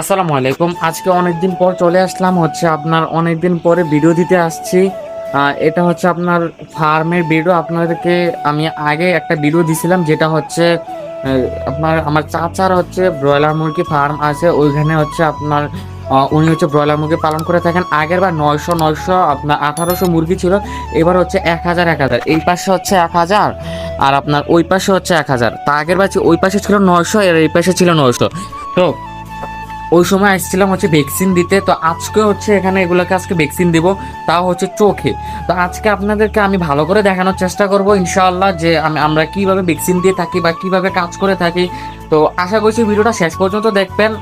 আসসালামু আলাইকুম। আজকে অনেকদিন পর চলে আসলাম হচ্ছে আপনার অনেকদিন পরে ভিডিও দিতে আসছি। এটা হচ্ছে আপনার ফার্মের ভিডিও। আপনাদেরকে আমি আগে একটা ভিডিও দিছিলাম যেটা হচ্ছে আপনার আমার চাচার হচ্ছে ব্রয়লার মুরগি ফার্ম আছে। ওইখানে হচ্ছে আপনার উনি হচ্ছে ব্রয়লার মুরগি পালন করে থাকেন। আগের বার নয়শো নয়শো, আপনার আঠারোশো মুরগি ছিল। এবার হচ্ছে এক হাজার এক হাজার। এই পাশে হচ্ছে এক হাজার আর আপনার ওই পাশে হচ্ছে এক হাজার। তা আগের বার ওই পাশে ছিল নয়শো, আর এই পাশে ছিল নয়শো। তো ওই সময় আসছিলাম হচ্ছে ভ্যাকসিন দিতে। তো আজকে হচ্ছে এখানে এগুলোকে আজকে ভ্যাকসিন দিব, তাও হচ্ছে চোখে। তো আজকে আপনাদেরকে আমি ভালো করে দেখানোর চেষ্টা করব ইনশাআল্লাহ যে আমি, আমরা কীভাবে ভ্যাকসিন দিয়ে থাকি বা কীভাবে কাজ করে থাকি। তো আশা করছি ভিডিওটা শেষ পর্যন্ত দেখবেন।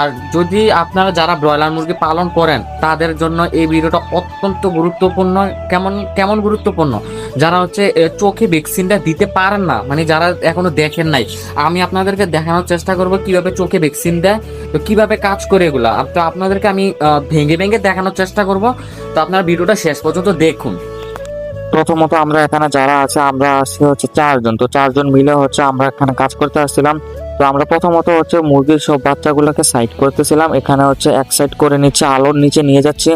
আর যদি আপনারা যারা ব্রয়লার মুরগি পালন করেন, তাদের জন্য এই ভিডিওটা অত্যন্ত গুরুত্বপূর্ণ। কেমন কেমন গুরুত্বপূর্ণ? যারা হচ্ছে চোখে ভ্যাকসিনটা দিতে পারেন না মানে যারা এখনও দেখেন নাই, আমি আপনাদেরকে দেখানোর চেষ্টা করব কীভাবে চোখে ভ্যাকসিন দেয়, তো কীভাবে কাজ করে এগুলা। তো আপনাদেরকে আমি ভেঙে ভেঙে দেখানোর চেষ্টা করব, তো আপনারা ভিডিওটা শেষ পর্যন্ত দেখুন। প্রথমত আমরা এখানে যারা আছে, আমরা আছি হচ্ছে চারজন। তো চারজন মিলে হচ্ছে আমরা এখানে কাজ করতে আসছিলাম। তো আমরা প্রথমত হচ্ছে মুরগির সব বাচ্চাগুলোকে সাইড করতেছিলাম। এখানে হচ্ছে এক সাইড করে নিচ্ছে, আলোর নিচে নিয়ে যাচ্ছে।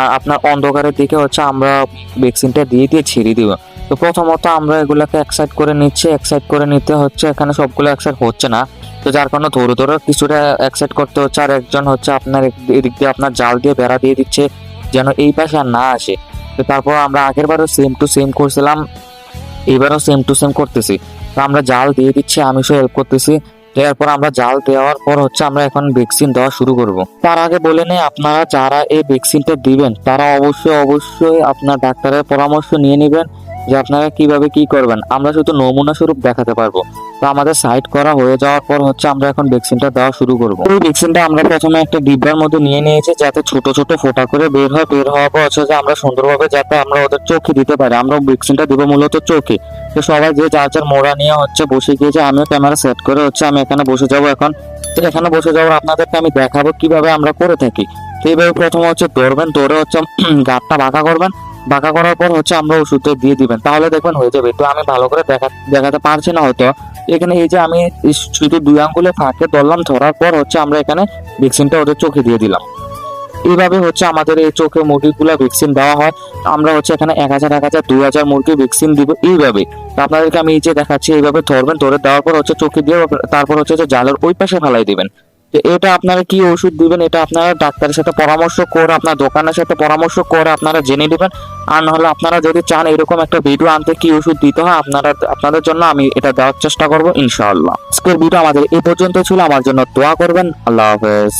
আর আপনার অন্ধকারের দিকে হচ্ছে আমরা ভ্যাকসিনটা দিয়ে দিয়ে ছিঁড়ে দিব। তো প্রথমত আমরা এগুলোকে এক করে নিচ্ছি, এক সাইড করে নিতে হচ্ছে, এখানে সবগুলো এক হচ্ছে না। তো যার কারণে ধরে ধরে কিছুটা এক করতে হচ্ছে আর একজন হচ্ছে আপনার এদিক দিয়ে আপনার জাল দিয়ে বেড়া দিয়ে দিচ্ছে, যেন এই পাশে আর না আসে। তো তারপর আমরা আগের বারও সেম টু সেম করছিলাম এবারও সেম টু সেম করতেছি। তো আমরা জাল দিয়ে দিচ্ছি, আমি সব হেল্প করতেছি। তো এরপর আমরা জাল দেওয়ার পর হচ্ছে আমরা এখন ভ্যাকসিন দেওয়া শুরু করব। তার আগে বলে নেই, আপনারা যারা এই ভ্যাকসিনটা দিবেন, তারা অবশ্যই অবশ্যই আপনার ডাক্তারের পরামর্শ নিয়ে নেবেন। যে আপনারা কীভাবে কি করবেন? আমরা শুধু নমুনা স্বরূপ দেখাতে পারব। তো আমাদের সাইড করা হয়ে যাওয়ার পর হচ্ছে আমরা এখন ভ্যাকসিনটা দেওয়া শুরু করব। এই ভ্যাকসিনটা আমরা প্রথমে একটা ডিব্বার মধ্যে নিয়ে নিয়েছি যাতে ছোট ছোট ফোঁটা করে বের হয়। বের হওয়ার পর হচ্ছে যে আমরা সুন্দরভাবে যাতে আমরা ওদের চোখে দিতে পারি। আমরা ভ্যাকসিনটা দিব মূলত চোখে। তো সবাই যে যার যার মোড়া নিয়ে হচ্ছে বসে গিয়েছে, আমিও ক্যামেরা সেট করে হচ্ছে আমি এখানে বসে যাব এখন। তো এখানে বসে যাব আপনাদেরকে আমি দেখাবো কীভাবে আমরা করে থাকি। তো এইভাবে প্রথমে হচ্ছে ধরবেন, ধরে হচ্ছে গাঁটটা বাঁকা করবেন। বাঁকা করার পর হচ্ছে আমরা ওষুধটা দিয়ে দিবেন। তাহলে দেখবেন হয়ে যাবে। তো আমি ভালো করে দেখা দেখাতে পারছি না হয়তো। এখানে এই যে আমি শুধু দুই আঙ্গুলে ফাঁকে ধরলাম, ধরার পর হচ্ছে আমরা এখানে ভ্যাকসিনটা ওদের চোখে দিয়ে দিলাম। এইভাবে হচ্ছে আমাদের এই চোখে মুরগিগুলো ভ্যাকসিন দেওয়া হয়। আমরা হচ্ছে এখানে এক হাজার এক হাজার, দুই হাজার মুরগি ভ্যাকসিন দিব এইভাবে। আপনাদেরকে আমি এই যে দেখাচ্ছি, এইভাবে ধরবেন, ধরে দেওয়ার পর হচ্ছে চোখে দিয়ে তারপর হচ্ছে জালের ওই পাশে ফেলাই দিবেন। তো এটা আপনারা কি ওষুধ দিবেন, এটা আপনারা ডাক্তারের সাথে পরামর্শ করে, আপনার দোকানের সাথে পরামর্শ করে আপনারা জেনে নেবেন। আর নাহলে আপনারা যদি চান এরকম একটা ভিডিও আনতে কি ওষুধ দিতে হয়, আপনারা, আপনাদের জন্য আমি এটা দেওয়ার চেষ্টা করব, ইনশাআল্লাহ। আজকের ভিডিও আমাদের এ পর্যন্ত ছিল। আমার জন্য দোয়া করবেন। আল্লাহ হাফেজ।